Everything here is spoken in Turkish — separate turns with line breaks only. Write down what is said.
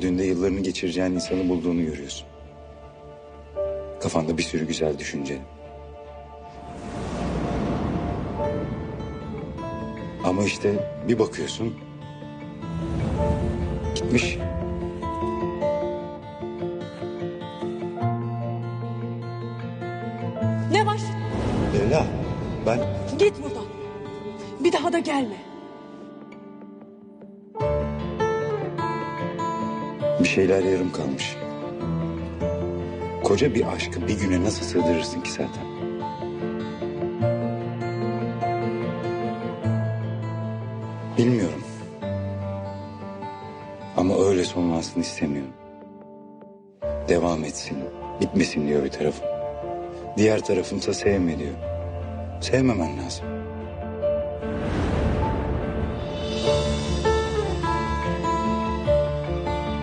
gördüğünde yıllarını geçireceğin insanı bulduğunu görüyorsun. Kafanda bir sürü güzel düşünce. Ama işte bir bakıyorsun. Gitmiş.
Ne var?
Leyla ben
Git buradan. Bir daha da gelme.
Bir şeyler yarım kalmış. Koca bir aşkı bir güne nasıl sığdırırsın ki zaten? Bilmiyorum. Ama öyle sonlansın istemiyorum. Devam etsin, bitmesin diyor bir tarafım. Diğer tarafımsa sevme diyor. Sevmemen lazım.